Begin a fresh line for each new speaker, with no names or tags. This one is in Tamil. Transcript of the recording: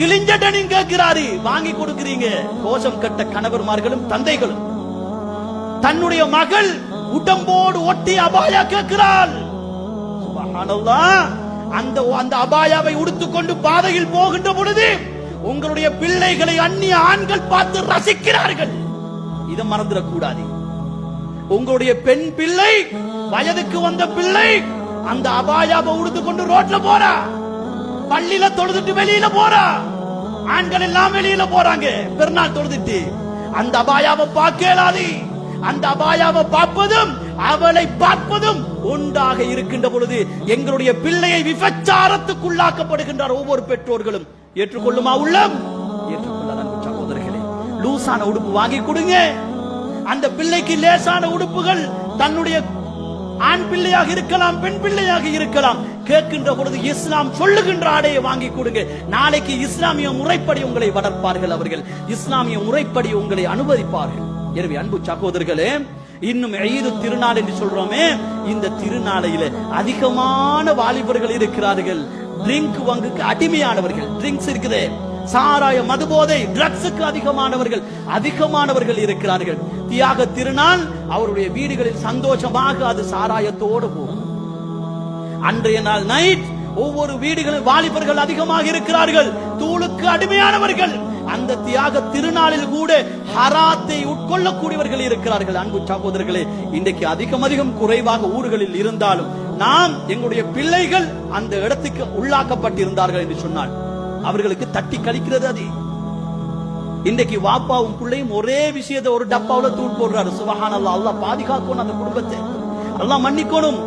கிழிஞ்சடனும் கேட்கிறாரு வாங்கி கொடுக்கிறீங்க. கோஷம் கட்ட கணவர்மார்களும் தந்தைகளும். தன்னுடைய மகள் உடம்போடு ஒட்டி அபாயா கேட்கிறாள். அந்த அந்த அபாயாவை உடுத்துக்கொண்டு பாதையில் போகின்ற பொழுது உங்களுடைய பிள்ளைகளை அந்நிய ஆண்கள் பார்த்து ரசிக்கிறார்கள். இதை மறந்துடக்கூடாது. உங்களுடைய பெண் பிள்ளை வயதுக்கு வந்த பிள்ளை அந்த அபாயாவை உடுத்து கொண்டு ரோட்ல போறா. பள்ளியில தொழுதுட்டு வெளியில போறா. ஆண்கள் எல்லாம் வெளியில போறாங்க. பெருநாள் தொழுதுட்டு. அந்த அபாயாவை பார்க்கலாது அந்த அபாயாவை பார்ப்பதும் அவளை பார்ப்பதும் ஒன்றாக இருக்கின்ற பொழுது எங்களுடைய பிள்ளையை விபச்சாரத்துக்குள்ளாக்கப்படுகின்றார் ஒவ்வொரு பெற்றோர்களும். ஏற்றுக்கொள்ளுமா உள்ளம்? ஏற்றுக்கொள்ளலாம் சகோதரர்களே லூசான உடுப்பு வாங்கி கொடுங்க. அந்த பிள்ளைக்கு லேசான உடுப்புகள் தன்னுடைய ஆண் பிள்ளையாக இருக்கலாம் பெண் பிள்ளையாக இருக்கலாம். கேட்கின்ற பொழுது இஸ்லாம் சொல்லுகின்ற ஆடையை வாங்கி கொடுங்க. நாளைக்கு இஸ்லாமிய முறைப்படி உங்களை வளர்ப்பார்கள் அவர்கள். இஸ்லாமிய முறைப்படி உங்களை அனுமதிப்பார்கள். எனவே அன்பு சகோதரர்களே இன்னும் ஈது திருநாள் என்று சொல்றோமே இந்த திருநாளையில அதிகமான வாலிபர்கள் இருக்கிறார்கள். ட்ரிங்க் வங்குக்கு அடிமையானவர்கள். ட்ரிங்க்ஸ் இருக்குது. சாராய மதுபோதை ட்ரக்ஸுக்கு அதிகமானவர்கள். அதிகமானவர்கள் இருக்கிறார்கள். தியாக திருநாள் அவருடைய வீடுகளில் சந்தோஷமாக அது சாராயத்தோடு போகும். அன்றைய நாள் நைட் ஒவ்வொரு வீடுகளில் வாலிபர்கள் அதிகமாக இருக்கிறார்கள். தூளுக்கு அடிமையானவர்கள். அந்த தியாக திருநாளில் கூட ஹராத்தை உட்கொள்ளக்கூடியவர்கள் இருக்கிறார்கள். அன்பு சகோதரர்களே இன்றைக்கு அதிகம் அதிகம் குறைவாக ஊர்களில் இருந்தாலும் நாம் எங்களுடைய பிள்ளைகள் அந்த இடத்துக்கு உள்ளாக்கப்பட்டிருந்தார்கள் என்று சொன்னால் அவர்களுக்கு தட்டி கழிக்கிறது அது. இன்றைக்கு வாப்பாவும் பிள்ளையும் ஒரே விஷயத்தை ஒரு டப்பாவுல தூள் போடுறாரு. சுபஹான் அல்லா அல்லாஹ் பாதுகாக்கணும் அந்த குடும்பத்தை. அல்லாஹ் மன்னிக்கணும்.